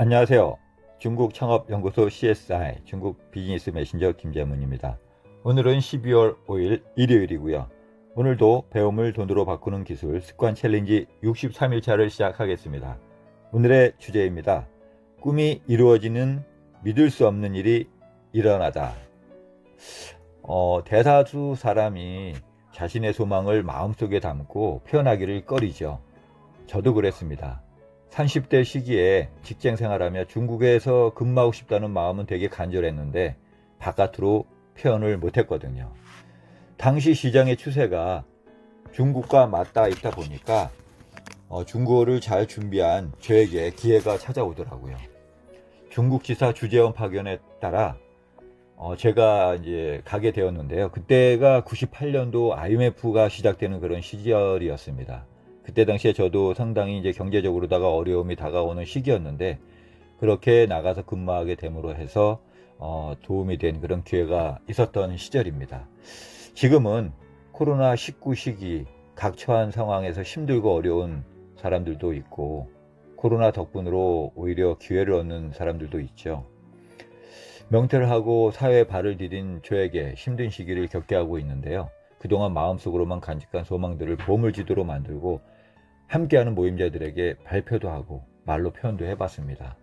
안녕하세요. 중국 창업연구소 CSI 중국 비즈니스 메신저 김재문입니다. 오늘은 12월 5일 일요일이고요. 오늘도 배움을 돈으로 바꾸는 기술 습관 챌린지 63일차를 시작하겠습니다. 오늘의 주제입니다. 꿈이 이루어지는 믿을 수 없는 일이 일어나다. 어, 대다수 사람이 자신의 소망을 마음속에 담고 표현하기를 꺼리죠. 저도 그랬습니다. 30대 시기에 직장 생활하며 중국에서 근무하고 싶다는 마음은 되게 간절했는데 바깥으로 표현을 못했거든요. 당시 시장의 추세가 중국과 맞닿아 있다 보니까 어, 중국어를 잘 준비한 저에게 기회가 찾아오더라고요. 중국 지사 주재원 파견에 따라 어, 제가 이제 가게 되었는데요. 그때가 98년도 IMF가 시작되는 그런 시절이었습니다. 그때 당시에 저도 상당히 이제 경제적으로다가 어려움이 다가오는 시기였는데 그렇게 나가서 근무하게 됨으로 해서 어, 도움이 된 그런 기회가 있었던 시절입니다. 지금은 코로나 19 시기 각처한 상황에서 힘들고 어려운 사람들도 있고 코로나 덕분으로 오히려 기회를 얻는 사람들도 있죠. 명퇴를 하고 사회에 발을 디딘 저에게 힘든 시기를 겪게 하고 있는데요. 그동안 마음속으로만 간직한 소망들을 보물지도로 만들고 함께하는 모임자들에게 발표도 하고 말로 표현도 해봤습니다.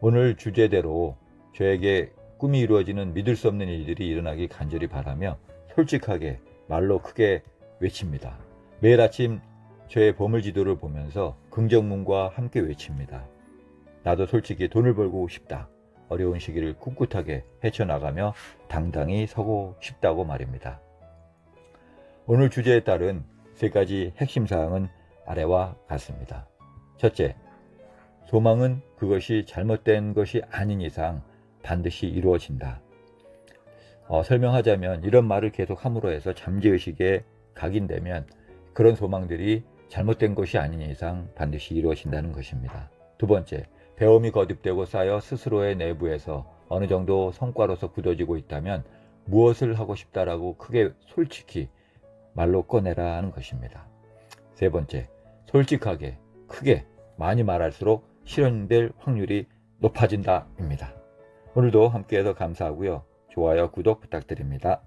오늘 주제대로 저에게 꿈이 이루어지는 믿을 수 없는 일들이 일어나기 간절히 바라며 솔직하게 말로 크게 외칩니다. 매일 아침 저의 보물 지도를 보면서 긍정문과 함께 외칩니다. 나도 솔직히 돈을 벌고 싶다. 어려운 시기를 꿋꿋하게 헤쳐나가며 당당히 서고 싶다고 말입니다. 오늘 주제에 따른 세 가지 핵심 사항은 아래와 같습니다. 첫째, 소망은 그것이 잘못된 것이 아닌 이상 반드시 이루어진다. 어, 설명하자면 이런 말을 계속 함으로 해서 잠재의식에 각인되면 그런 소망들이 잘못된 것이 아닌 이상 반드시 이루어진다는 것입니다. 두 번째, 배움이 거듭되고 쌓여 스스로의 내부에서 어느 정도 성과로서 굳어지고 있다면 무엇을 하고 싶다라고 크게 솔직히 말로 꺼내라 하는 것입니다. 세 번째, 솔직하게 크게 많이 말할수록 실현될 확률이 높아진다입니다. 오늘도 함께해서 감사하고요. 좋아요, 구독 부탁드립니다.